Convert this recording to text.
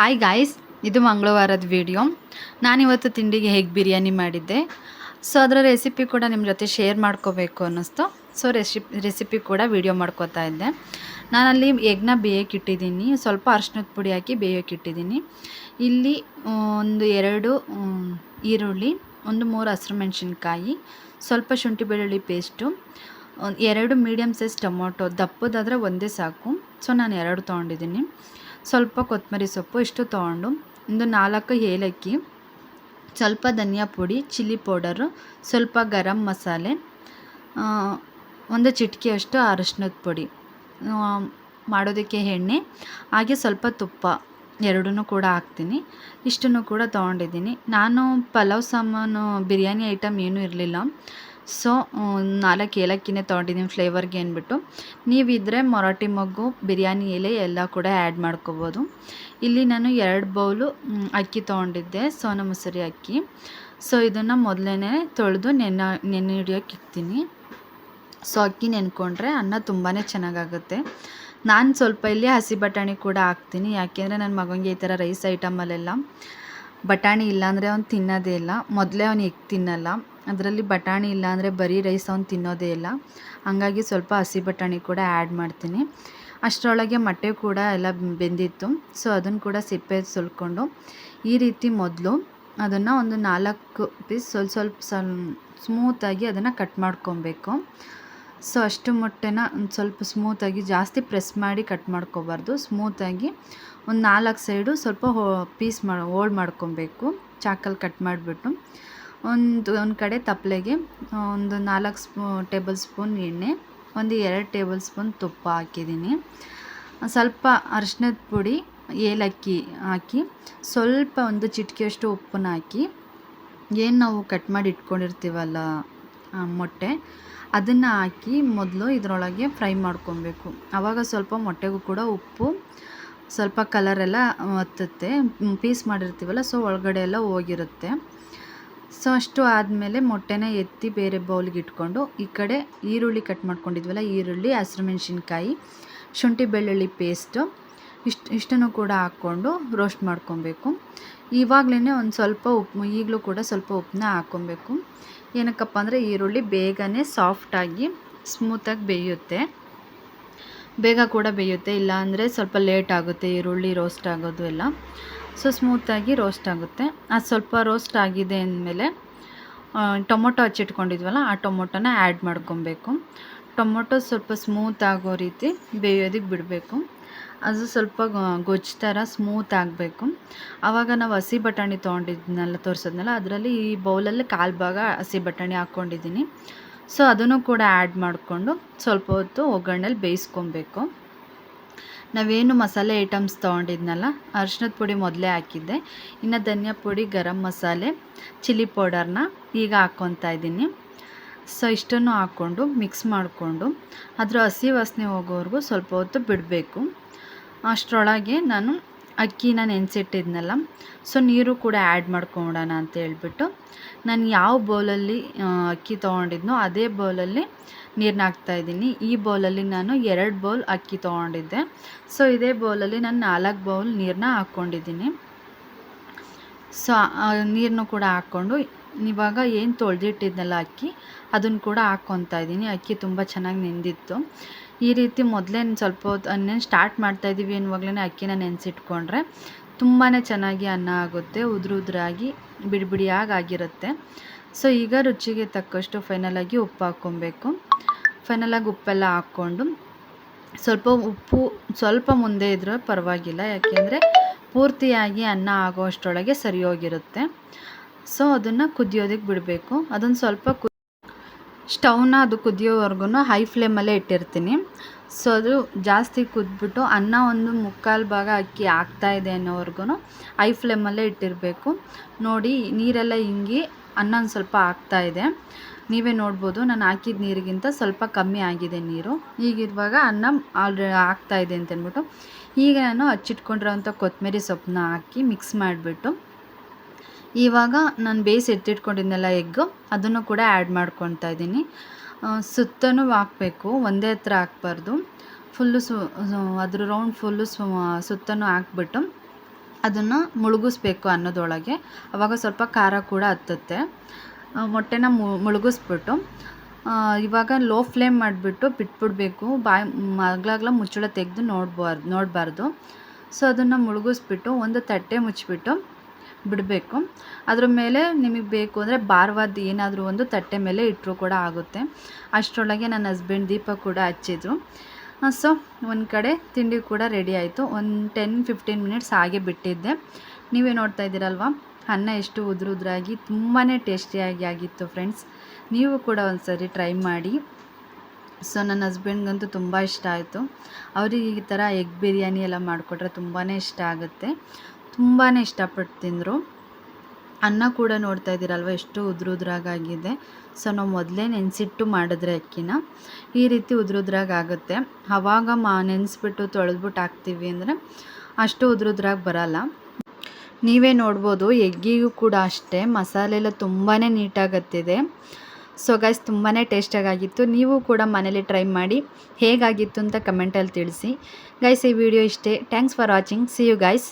Hi guys ಇದು ಮಂಗಳವಾರದ video ನಾನಿವತ್ತು ತಿಂಡಿಗೆ ಹೇಗೆ ಬಿರಿಯಾನಿ ಮಾಡಿದ್ದೆ. ಸೊ ಅದರ ರೆಸಿಪಿ ಕೂಡ ನಿಮ್ಮ ಜೊತೆ ಶೇರ್ ಮಾಡ್ಕೋಬೇಕು ಅನ್ನಿಸ್ತು. ಸೊ ರೆಸಿಪಿ ರೆಸಿಪಿ ಕೂಡ ವಿಡಿಯೋ ಮಾಡ್ಕೋತಾ ಇದ್ದೆ. ನಾನಲ್ಲಿ ಎಗ್ನ ಬೇಯೋಕೆ ಇಟ್ಟಿದ್ದೀನಿ. ಸ್ವಲ್ಪ ಅರ್ಶಿನದ ಪುಡಿ ಹಾಕಿ ಬೇಯೋಕೆ ಇಟ್ಟಿದ್ದೀನಿ. ಇಲ್ಲಿ ಒಂದು ಎರಡು ಈರುಳ್ಳಿ, ಒಂದು ಮೂರು ಹಸಿರು ಮೆಣಸಿನ್ಕಾಯಿ, ಸ್ವಲ್ಪ ಶುಂಠಿ ಬೆಳ್ಳುಳ್ಳಿ ಪೇಸ್ಟು ಎರಡು ಮೀಡಿಯಮ್ ಸೈಜ್ ಟೊಮೊಟೊ, ದಪ್ಪದಾದರೆ ಒಂದೇ ಸಾಕು. ಸೊ ನಾನು ಎರಡು ತೊಗೊಂಡಿದ್ದೀನಿ. ಸ್ವಲ್ಪ ಕೊತ್ತಂಬರಿ ಸೊಪ್ಪು ಇಷ್ಟು ತೊಗೊಂಡು ಒಂದು ನಾಲ್ಕು ಏಲಕ್ಕಿ, ಸ್ವಲ್ಪ ಧನಿಯಾ ಪುಡಿ, ಚಿಲ್ಲಿ ಪೌಡರು, ಸ್ವಲ್ಪ ಗರಂ ಮಸಾಲೆ ಒಂದು ಚಿಟಿಕೆಯಷ್ಟು ಅರಶಿನದ ಪುಡಿ ಮಾಡೋದಕ್ಕೆ ಎಣ್ಣೆ, ಹಾಗೆ ಸ್ವಲ್ಪ ತುಪ್ಪ ಎರಡೂ ಕೂಡ ಹಾಕ್ತೀನಿ. ಇಷ್ಟನ್ನು ಕೂಡ ತೊಗೊಂಡಿದ್ದೀನಿ. ನಾನು ಪಲಾವ್ ಸಾಮಾನು, ಬಿರಿಯಾನಿ ಐಟಮ್ ಏನೂ ಇರಲಿಲ್ಲ. ಸೊ ನಾಲ್ಕು ಏಲಕ್ಕಿನೇ ತೊಗೊಂಡಿದ್ದೀನಿ ಫ್ಲೇವರ್ಗೆ ಅಂದ್ಬಿಟ್ಟು. ನೀವಿದ್ದರೆ ಮೊರಾಟಿ ಮಗ್ಗು, ಬಿರಿಯಾನಿ ಎಲೆ ಎಲ್ಲ ಕೂಡ ಆ್ಯಡ್ ಮಾಡ್ಕೋಬೋದು. ಇಲ್ಲಿ ನಾನು ಎರಡು ಬೌಲು ಅಕ್ಕಿ ತೊಗೊಂಡಿದ್ದೆ, ಸೋನ ಮೊಸರಿ ಅಕ್ಕಿ. ಸೊ, ಇದನ್ನು ಮೊದಲೇ ತೊಳೆದು ನೆನೆ ನೆನೆ ಹಿಡಿಯೋಕೆ ಇಕ್ತೀನಿ. ಸೊ, ಅಕ್ಕಿ ನೆನ್ಕೊಂಡ್ರೆ ಅನ್ನ ತುಂಬಾ ಚೆನ್ನಾಗಾಗುತ್ತೆ. ನಾನು ಸ್ವಲ್ಪ ಇಲ್ಲಿ ಹಸಿ ಬಟಾಣಿ ಕೂಡ ಹಾಕ್ತೀನಿ, ಯಾಕೆಂದರೆ ನನ್ನ ಮಗನಿಗೆ ಈ ಥರ ರೈಸ್ ಐಟಮಲ್ಲೆಲ್ಲ ಬಟಾಣಿ ಇಲ್ಲಾಂದರೆ ಅವ್ನು ತಿನ್ನೋದೇ ಇಲ್ಲ. ಮೊದಲೇ ಅವ್ನು ಎಗ್ ತಿನ್ನಲ್ಲ. ಅದರಲ್ಲಿ ಬಟಾಣಿ ಇಲ್ಲ ಅಂದರೆ ಬರೀ ರೈಸ್ ಅವ್ನು ತಿನ್ನೋದೇ ಇಲ್ಲ. ಹಂಗಾಗಿ ಸ್ವಲ್ಪ ಹಸಿ ಬಟಾಣಿ ಕೂಡ ಆ್ಯಡ್ ಮಾಡ್ತೀನಿ. ಅಷ್ಟರೊಳಗೆ ಮೊಟ್ಟೆ ಕೂಡ ಎಲ್ಲ ಬೆಂದಿತ್ತು. ಸೊ ಅದನ್ನು ಕೂಡ ಸಿಪ್ಪೆ ಸುಲ್ಕೊಂಡು ಈ ರೀತಿ ಮೊದಲು ಅದನ್ನು ಒಂದು ನಾಲ್ಕು ಪೀಸ್ ಸ್ವಲ್ಪ ಸ್ವಲ್ಪ ಸ್ವಲ್ ಸ್ಮೂತಾಗಿ ಅದನ್ನು ಕಟ್ ಮಾಡ್ಕೊಬೇಕು. ಸೊ ಅಷ್ಟು ಮೊಟ್ಟೆನ ಒಂದು ಸ್ವಲ್ಪ ಸ್ಮೂತಾಗಿ ಜಾಸ್ತಿ ಪ್ರೆಸ್ ಮಾಡಿ ಕಟ್ ಮಾಡ್ಕೋಬಾರ್ದು. ಸ್ಮೂತಾಗಿ ಒಂದು ನಾಲ್ಕು ಸೈಡು ಸ್ವಲ್ಪ ಪೀಸ್ ಮಾಡಿ ಹೋಲ್ಡ್ ಮಾಡ್ಕೊಬೇಕು. ಚಾಕಲ್ಲಿ ಕಟ್ ಮಾಡಿಬಿಟ್ಟು. ಒಂದು ಒಂದು ಕಡೆ ತಪ್ಪಲೆಗೆ ಒಂದು ನಾಲ್ಕು ಸ್ಪೂ, ಟೇಬಲ್ ಸ್ಪೂನ್ ಎಣ್ಣೆ, ಒಂದು ಎರಡು ಟೇಬಲ್ ಸ್ಪೂನ್ ತುಪ್ಪ ಹಾಕಿದ್ದೀನಿ. ಸ್ವಲ್ಪ ಅರಶಿನದ ಪುಡಿ, ಏಲಕ್ಕಿ ಹಾಕಿ, ಸ್ವಲ್ಪ ಒಂದು ಚಿಟಿಕೆಯಷ್ಟು ಉಪ್ಪನ್ನ ಹಾಕಿ, ಏನು ನಾವು ಕಟ್ ಮಾಡಿ ಇಟ್ಕೊಂಡಿರ್ತೀವಲ್ಲ ಮೊಟ್ಟೆ, ಅದನ್ನು ಹಾಕಿ ಮೊದಲು ಇದರೊಳಗೆ ಫ್ರೈ ಮಾಡ್ಕೊಬೇಕು. ಆವಾಗ ಸ್ವಲ್ಪ ಮೊಟ್ಟೆಗೂ ಕೂಡ ಉಪ್ಪು, ಸ್ವಲ್ಪ ಕಲರೆಲ್ಲ ಹತ್ತುತ್ತೆ. ಪೀಸ್ ಮಾಡಿರ್ತೀವಲ್ಲ ಸೊ ಒಳಗಡೆ ಎಲ್ಲ ಹೋಗಿರುತ್ತೆ. ಸೊ ಅಷ್ಟು ಆದಮೇಲೆ ಮೊಟ್ಟೆನ ಎತ್ತಿ ಬೇರೆ ಬೌಲ್ಗೆ ಇಟ್ಕೊಂಡು ಈ ಕಡೆ ಈರುಳ್ಳಿ ಕಟ್ ಮಾಡ್ಕೊಂಡಿದ್ವಲ್ಲ, ಈರುಳ್ಳಿ, ಹಸಿರು ಮೆಣಸಿನ್ಕಾಯಿ, ಶುಂಠಿ ಬೆಳ್ಳುಳ್ಳಿ ಪೇಸ್ಟು ಇಷ್ಟು, ಇಷ್ಟನ್ನು ಕೂಡ ಹಾಕ್ಕೊಂಡು ರೋಸ್ಟ್ ಮಾಡ್ಕೊಬೇಕು. ಇವಾಗಲೇ ಒಂದು ಸ್ವಲ್ಪ ಉಪ್ಪು, ಈಗಲೂ ಕೂಡ ಸ್ವಲ್ಪ ಉಪ್ಪನ್ನ ಹಾಕ್ಕೊಬೇಕು. ಏನಕ್ಕಪ್ಪ ಅಂದರೆ ಈರುಳ್ಳಿ ಬೇಗನೆ ಸಾಫ್ಟಾಗಿ ಸ್ಮೂತಾಗಿ ಬೇಯುತ್ತೆ. ಬೇಗ ಕೂಡ ಬೇಯುತ್ತೆ, ಇಲ್ಲಾಂದರೆ ಸ್ವಲ್ಪ ಲೇಟ್ ಆಗುತ್ತೆ, ಈರುಳ್ಳಿ ರೋಸ್ಟ್ ಆಗೋದು ಎಲ್ಲ. ಸೊ ಸ್ಮೂತಾಗಿ ರೋಸ್ಟ್ ಆಗುತ್ತೆ. ಅದು ಸ್ವಲ್ಪ ರೋಸ್ಟ್ ಆಗಿದೆ ಅಂದಮೇಲೆ ಟೊಮೊಟೊ ಹಚ್ಚಿಟ್ಕೊಂಡಿದ್ವಲ್ಲ, ಆ ಟೊಮೊಟೊನ ಆ್ಯಡ್ ಮಾಡ್ಕೊಬೇಕು. ಟೊಮೊಟೊ ಸ್ವಲ್ಪ ಸ್ಮೂತ್ ಆಗೋ ರೀತಿ ಬೇಯೋದಕ್ಕೆ ಬಿಡಬೇಕು. ಅದು ಸ್ವಲ್ಪ ಗೊಜ್ಜು ಥರ ಸ್ಮೂತ್ ಆಗಬೇಕು. ಆವಾಗ ನಾವು ಹಸಿ ಬಟಾಣಿ ತೊಗೊಂಡಿದ್ನಲ್ಲ, ತೋರ್ಸಿದ್ನಲ್ಲ, ಅದರಲ್ಲಿ ಈ ಬೌಲಲ್ಲಿ ಕಾಲು ಭಾಗ ಹಸಿ ಬಟಾಣಿ ಹಾಕ್ಕೊಂಡಿದ್ದೀನಿ ಸೊ ಅದನ್ನು ಕೂಡ ಆ್ಯಡ್ ಮಾಡಿಕೊಂಡು ಸ್ವಲ್ಪ ಹೊತ್ತು ಒಗ್ಗರಣೆಲಿ ಬೇಯಿಸ್ಕೊಬೇಕು. ನಾವೇನು ಮಸಾಲೆ ಐಟಮ್ಸ್ ತೊಗೊಂಡಿದ್ನಲ್ಲ ಅರಿಶಿನದ ಪುಡಿ ಮೊದಲೇ ಹಾಕಿದ್ದೆ. ಇನ್ನು ಧನಿಯಾ ಪುಡಿ, ಗರಂ ಮಸಾಲೆ, ಚಿಲ್ಲಿ ಪೌಡರ್ನ ಈಗ ಹಾಕ್ಕೊತಾ ಇದ್ದೀನಿ. ಸೊ ಇಷ್ಟನ್ನು ಹಾಕ್ಕೊಂಡು ಮಿಕ್ಸ್ ಮಾಡಿಕೊಂಡು ಅದರ ಹಸಿ ವಾಸನೆ ಹೋಗೋವರೆಗೂ ಸ್ವಲ್ಪ ಹೊತ್ತು ಬಿಡಬೇಕು. ಅಷ್ಟರೊಳಗೆ ನಾನು ಅಕ್ಕಿನ ನೆನೆಸಿಟ್ಟಿದ್ನಲ್ಲ, ಸೊ ನೀರು ಕೂಡ ಆ್ಯಡ್ ಮಾಡ್ಕೊಂಬಿಡೋಣ ಅಂತ ಹೇಳ್ಬಿಟ್ಟು ನಾನು ಯಾವ ಬೌಲಲ್ಲಿ ಅಕ್ಕಿ ತೊಗೊಂಡಿದ್ನೋ ಅದೇ ಬೌಲಲ್ಲಿ ನೀರನ್ನ ಹಾಕ್ತಾಯಿದ್ದೀನಿ ಈ ಬೌಲಲ್ಲಿ ನಾನು ಎರಡು ಬೌಲ್ ಅಕ್ಕಿ ತೊಗೊಂಡಿದ್ದೆ. ಸೊ ಇದೇ ಬೌಲಲ್ಲಿ ನಾನು ನಾಲ್ಕು ಬೌಲ್ ನೀರನ್ನ ಹಾಕ್ಕೊಂಡಿದ್ದೀನಿ. ಸೊ ನೀರನ್ನು ಕೂಡ ಹಾಕ್ಕೊಂಡು ಇವಾಗ ಏನು ತೊಳೆದಿಟ್ಟಿದ್ನಲ್ಲ ಅಕ್ಕಿ ಅದನ್ನು ಕೂಡ ಹಾಕ್ಕೊತಾ ಇದ್ದೀನಿ. ಅಕ್ಕಿ ತುಂಬ ಚೆನ್ನಾಗಿ ನೆಂದಿತ್ತು. ಈ ರೀತಿ ಮೊದಲೇ ಸ್ವಲ್ಪ ಹೊತ್ತು ಅನ್ನೇನು ಸ್ಟಾರ್ಟ್ ಮಾಡ್ತಾಯಿದ್ದೀವಿ ಅನ್ನುವಾಗಲೇ ಅಕ್ಕಿನ ನೆನೆಸಿಟ್ಕೊಂಡ್ರೆ ತುಂಬಾ ಚೆನ್ನಾಗಿ ಅನ್ನ ಆಗುತ್ತೆ ಉದುರು ಉದುರಾಗಿ ಬಿಡಿ ಬಿಡಿಯಾಗಿ ಆಗಿರುತ್ತೆ ಸೊ ಈಗ ರುಚಿಗೆ ತಕ್ಕಷ್ಟು ಫೈನಲಾಗಿ ಉಪ್ಪು ಹಾಕ್ಕೊಬೇಕು. ಫೈನಲಾಗಿ ಉಪ್ಪೆಲ್ಲ ಹಾಕ್ಕೊಂಡು ಸ್ವಲ್ಪ ಉಪ್ಪು ಸ್ವಲ್ಪ ಮುಂದೆ ಇದ್ರೂ ಪರವಾಗಿಲ್ಲ, ಯಾಕೆಂದರೆ ಪೂರ್ತಿಯಾಗಿ ಅನ್ನ ಆಗೋ ಅಷ್ಟರೊಳಗೆ ಸರಿ ಹೋಗಿರುತ್ತೆ ಸೊ ಅದನ್ನು ಕುದಿಯೋದಕ್ಕೆ ಬಿಡಬೇಕು. ಅದನ್ನು ಸ್ವಲ್ಪ ಸ್ಟವ್ನ ಅದು ಕುದಿಯೋವರೆಗೂ ಹೈ ಫ್ಲೇಮಲ್ಲೇ ಇಟ್ಟಿರ್ತೀನಿ. ಸೊ ಅದು ಜಾಸ್ತಿ ಕುದ್ಬಿಟ್ಟು ಅನ್ನ ಒಂದು ಮುಕ್ಕಾಲು ಭಾಗ ಅಕ್ಕಿ ಆಗ್ತಾ ಇದೆ ಅನ್ನೋವರೆಗೂ ಹೈ ಫ್ಲೇಮಲ್ಲೇ ಇಟ್ಟಿರಬೇಕು. ನೋಡಿ, ನೀರೆಲ್ಲ ಹಿಂಗಿ ಅನ್ನ ಒಂದು ಸ್ವಲ್ಪ ಆಗ್ತಾ ಇದೆ. ನೀವೇ ನೋಡ್ಬೋದು, ನಾನು ಹಾಕಿದ ನೀರಿಗಿಂತ ಸ್ವಲ್ಪ ಕಮ್ಮಿ ಆಗಿದೆ ನೀರು. ಹೀಗಿರುವಾಗ ಅನ್ನ ಆಲ್ರೆ ಆಗ್ತಾ ಇದೆ ಅಂತ ಅಂದ್ಬಿಟ್ಟು ಈಗ ನಾನು ಹಚ್ಚಿಟ್ಕೊಂಡಿರೋಂಥ ಕೊತ್ತಂಬರಿ ಸೊಪ್ಪನ್ನ ಹಾಕಿ ಮಿಕ್ಸ್ ಮಾಡಿಬಿಟ್ಟು ಇವಾಗ ನಾನು ಬೇಯಿಸಿ ಎತ್ತಿಟ್ಕೊಂಡಿದ್ನಲ್ಲ ಎಗ್ಗು ಅದನ್ನು ಕೂಡ ಆ್ಯಡ್ ಮಾಡ್ಕೊತಾ ಇದ್ದೀನಿ. ಸುತ್ತನೂ ಹಾಕಬೇಕು, ಒಂದೇ ಹತ್ರ ಹಾಕ್ಬಾರ್ದು. ಫುಲ್ಲು ಸು ಅದ್ರ ರೌಂಡ್ ಫುಲ್ಲು ಸು ಸುತ್ತನೂ ಹಾಕ್ಬಿಟ್ಟು ಅದನ್ನು ಮುಳುಗಿಸ್ಬೇಕು ಅನ್ನೋದೊಳಗೆ. ಆವಾಗ ಸ್ವಲ್ಪ ಖಾರ ಕೂಡ ಹತ್ತುತ್ತೆ. ಮೊಟ್ಟೆನ ಮುಳುಗಿಸ್ಬಿಟ್ಟು ಇವಾಗ ಲೋ ಫ್ಲೇಮ್ ಮಾಡಿಬಿಟ್ಟು ಬಿಟ್ಬಿಡಬೇಕು. ಬಾಯಿ, ಮಗ್ಲಾಗ್ಲ ಮುಚ್ಚಳ ತೆಗೆದು ನೋಡ್ಬಾರ್ದು, ನೋಡಬಾರ್ದು. ಸೊ ಅದನ್ನು ಮುಳುಗಿಸ್ಬಿಟ್ಟು, ಒಂದು ತಟ್ಟೆ ಮುಚ್ಚಿಬಿಟ್ಟು ಬಿಡಬೇಕು. ಅದ್ರ ಮೇಲೆ ನಿಮಗೆ ಬೇಕು ಅಂದರೆ ಭಾರವಾದ ಏನಾದರೂ ಒಂದು ತಟ್ಟೆ ಮೇಲೆ ಇಟ್ಟರು ಕೂಡ ಆಗುತ್ತೆ. ಅಷ್ಟರೊಳಗೆ ನನ್ನ ಹಸ್ಬೆಂಡ್ ದೀಪ ಕೂಡ ಹಚ್ಚಿದ್ರು. ಸೊ ಒಂದು ಕಡೆ ತಿಂಡಿ ಕೂಡ ರೆಡಿ ಆಯಿತು. ಒಂದು ಟೆನ್ ಫಿಫ್ಟೀನ್ ಮಿನಿಟ್ಸ್ ಹಾಗೆ ಬಿಟ್ಟಿದ್ದೆ. ನೀವೇ ನೋಡ್ತಾ ಇದ್ದೀರಲ್ವ? ಅನ್ನ ಎಷ್ಟು ಉದುರುದ್ರಾಗಿ ತುಂಬಾ ಟೇಸ್ಟಿಯಾಗಿ ಆಗಿತ್ತು ಫ್ರೆಂಡ್ಸ್ ನೀವು ಕೂಡ ಒಂದು ಟ್ರೈ ಮಾಡಿ. ಸೊ ನನ್ನ ಹಸ್ಬೆಂಡ್ಗಂತೂ ತುಂಬ ಇಷ್ಟ ಆಯಿತು. ಅವ್ರಿಗೆ ಈ ಥರ ಎಗ್ ಬಿರಿಯಾನಿ ಎಲ್ಲ ಮಾಡಿಕೊಟ್ರೆ ತುಂಬಾ ಇಷ್ಟ ಆಗುತ್ತೆ. ತುಂಬಾ ಇಷ್ಟಪಟ್ಟು ತಿಂದರು. ಅನ್ನ ಕೂಡ ನೋಡ್ತಾ ಇದ್ದೀರಲ್ವ, ಎಷ್ಟು ಉದುರು ಉದುರಾಗಾಗಿದೆ ಸೊ, ನಾವು ಮೊದಲೇ ನೆನೆಸಿಟ್ಟು ಮಾಡಿದ್ರೆ ಅಕ್ಕಿನ. ಈ ರೀತಿ ಉದುರು ಉದುರಾಗಿ ಆಗುತ್ತೆ. ಆವಾಗ ಮಾ, ನೆನೆಸ್ಬಿಟ್ಟು ತೊಳೆದ್ಬಿಟ್ಟು ಹಾಕ್ತೀವಿ ಅಂದರೆ ಅಷ್ಟು ಉದುರು ಉದುರಾಗಿ ಬರಲ್ಲ. ನೀವೇ ನೋಡ್ಬೋದು, ಎಗ್ಗಿಗೂ ಕೂಡ ಅಷ್ಟೇ. ಮಸಾಲೆ ಎಲ್ಲ ತುಂಬಾ ನೀಟಾಗತ್ತಿದೆ. ಸೊ ಗೈಸ್ ತುಂಬಾ ಟೇಸ್ಟಾಗಿತ್ತು ನೀವು ಕೂಡ ಮನೇಲಿ ಟ್ರೈ ಮಾಡಿ. ಹೇಗಾಗಿತ್ತು ಅಂತ ಕಮೆಂಟಲ್ಲಿ ತಿಳಿಸಿ. ಗೈಸ್ ಈ ವಿಡಿಯೋ ಇಷ್ಟೇ. Thanks for watching see you guys